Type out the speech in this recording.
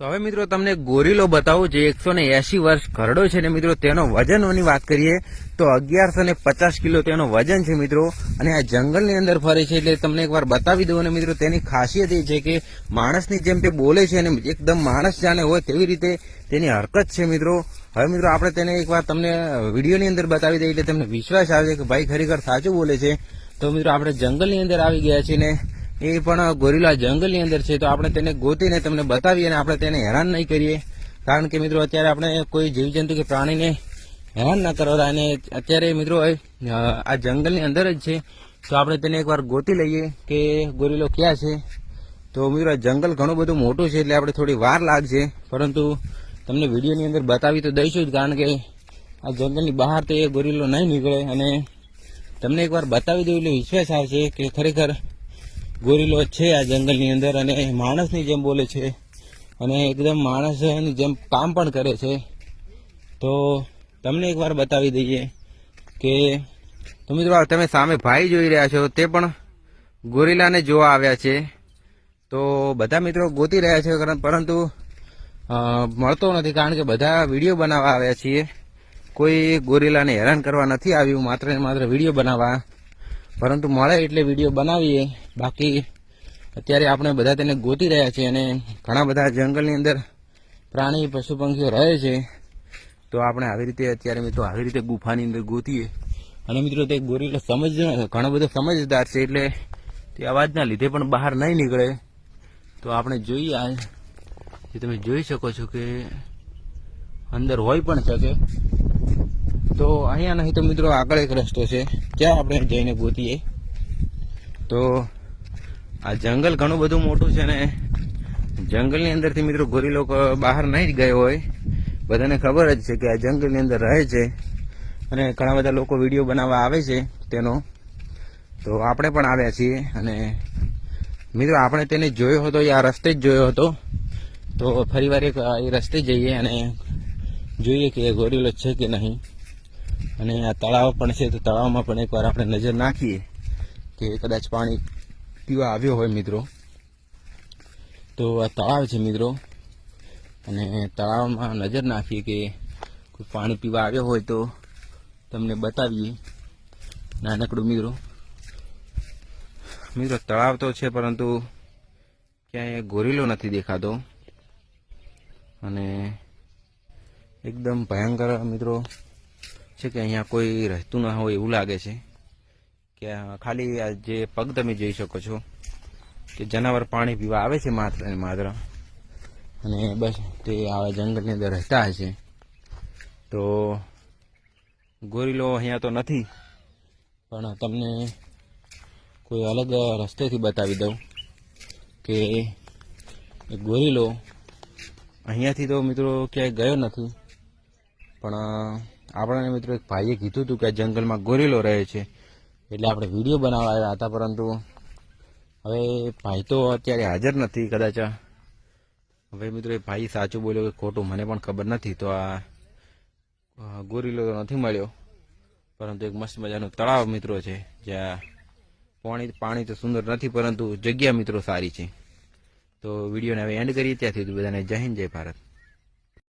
તો હવે મિત્રો તમને ગોરીલો બતાવું, જે એકસો ને એસી વર્ષ ઘરડો છે ને મિત્રો, તેનો વજનોની વાત કરીએ, તો અગિયારસો ને પચાસ કિલો તેનો વજન છે મિત્રો, અને આ જંગલની અંદર ફરે છે એટલે તમને એકવાર બતાવી દઉં અને મિત્રો, તેની ખાસિયત એ છે કે માણસની જેમ તે બોલે છે અને એકદમ માણસ જાણે હોય તેવી રીતે તેની હરકત છે મિત્રો. હવે મિત્રો, આપણે તેને એકવાર તમને વિડીયોની અંદર બતાવી દઈએ એટલે તમને વિશ્વાસ આવે છે કે ભાઈ ખરેખર સાચું બોલે છે. તો મિત્રો, આપણે જંગલની અંદર આવી ગયા છીએ ને એ પણ ગોરીલા જંગલની અંદર છે, તો આપણે તેને ગોતીને તમને બતાવીએ અને આપણે તેને હેરાન નહીં કરીએ. કારણ કે મિત્રો, અત્યારે આપણે કોઈ જીવજંતુ કે પ્રાણીને હેરાન ના કરવા અને અત્યારે મિત્રો આ જંગલની અંદર જ છે. તો આપણે તેને એકવાર ગોતી લઈએ કે ગોરીલો ક્યાં છે. તો મિત્રો જંગલ ઘણું બધું મોટું છે એટલે આપણે થોડી વાર લાગશે. પરંતુ તમને વિડીયોની અંદર બતાવી તો દઈશું જ, કારણ કે આ જંગલની બહાર તો એ ગોરીલો નહીં નીકળે. અને તમને એકવાર બતાવી દઉં એટલે વિશ્વાસ આવશે કે ખરેખર ગોરીલો છે આ જંગલની અંદર અને માણસની જેમ બોલે છે અને એકદમ માણસની જેમ કામ પણ કરે છે. તો તમને એકવાર બતાવી દઈએ કે તો મિત્રો તમે સામે ભાઈ જોઈ રહ્યા છો, તે પણ ગોરીલાને જોવા આવ્યા છે. તો બધા મિત્રો ગોતી રહ્યા છે પરંતુ મળતો નથી કારણ કે બધા વીડિયો બનાવવા આવ્યા છીએ. કોઈ ગોરીલાને હેરાન કરવા નથી આવ્યું, માત્ર ને માત્ર વીડિયો બનાવવા. પરંતુ મળે એટલે વીડિયો બનાવીએ. બાકી અત્યારે આપણે બધા તેને ગોતી રહ્યા છીએ અને ઘણા બધા જંગલની અંદર પ્રાણી પશુ પંખીઓ રહે છે. તો આપણે આવી રીતે અત્યારે મિત્રો આવી રીતે ગુફાની અંદર ગોતીએ. અને મિત્રો તે ગોરીલો સમજ, ઘણો બધો સમજદાર છે એટલે તે અવાજના લીધે પણ બહાર નહીં નીકળે. તો આપણે જોઈએ આ તમે જોઈ શકો છો કે અંદર હોય પણ શકે. તો અહીંયા નહીં તો મિત્રો આગળ એક રસ્તો છે. ત્યાં આપણે જઈને ગોતીએ. તો આ જંગલ ઘણું બધું મોટું છે ને જંગલની અંદરથી મિત્રો ગોરી લોકો બહાર નહીં જ ગયો હોય. બધાને ખબર જ છે કે આ જંગલની અંદર રહે છે અને ઘણા બધા લોકો વીડિયો બનાવવા આવે છે તેનો. તો આપણે પણ આવ્યા છીએ અને મિત્રો આપણે તેને જોયો હતો એ આ રસ્તે જ જોયો હતો. તો ફરીવાર એક આ એ રસ્તે જઈએ અને જોઈએ કે ગોરીલો છે કે નહીં. અને આ તળાવ પણ છે, તો તળાવમાં પણ એકવાર આપણે નજર નાખીએ કે કદાચ પાણી પીવા આવ્યો હોય મિત્રો. તો આ તળાવ છે મિત્રો. અને તળાવમાં નજર નાખીએ કે કોઈ પાણી પીવા આવ્યો હોય તો તમને બતાવીએ. નાનકડું મિત્રો. મિત્રો, તળાવ તો છે પરંતુ ક્યાંય ગોરીલો નથી દેખાતો. અને એકદમ ભયંકર મિત્રો છે કે અહીંયા કોઈ રહેતું ના હોય એવું લાગે છે. કે ખાલી જે પગ તમે જોઈ શકો છો કે જનાવર પાણી પીવા આવે છે માત્ર ને માત્ર. અને બસ તે આવા જંગલની અંદર રહેતા હશે. તો ગોરીલો અહીંયા તો નથી, પણ તમને કોઈ અલગ રસ્તેથી બતાવી દઉં કે ગોરીલો અહીંયાથી તો મિત્રો ક્યાંય ગયો નથી. પણ આપણને મિત્રો એક ભાઈએ કીધું હતું કે આ જંગલમાં ગોરીલો રહે છે. એટલે આપણે વીડિયો બનાવવા આવ્યા હતા, પરંતુ હવે ભાઈ તો અત્યારે હાજર નથી કદાચ. હવે મિત્રો એ ભાઈ સાચું બોલ્યો કે ખોટું, મને પણ ખબર નથી. તો આ ગોરીલો તો નથી મળ્યો, પરંતુ એક મસ્ત મજાનું તળાવ મિત્રો છે, જ્યાં પાણી પાણી તો સુંદર નથી, પરંતુ જગ્યા મિત્રો સારી છે. તો વિડીયોને હવે એન્ડ કરીએ, ત્યાંથી બધાને જય હિન્દ, જય ભારત.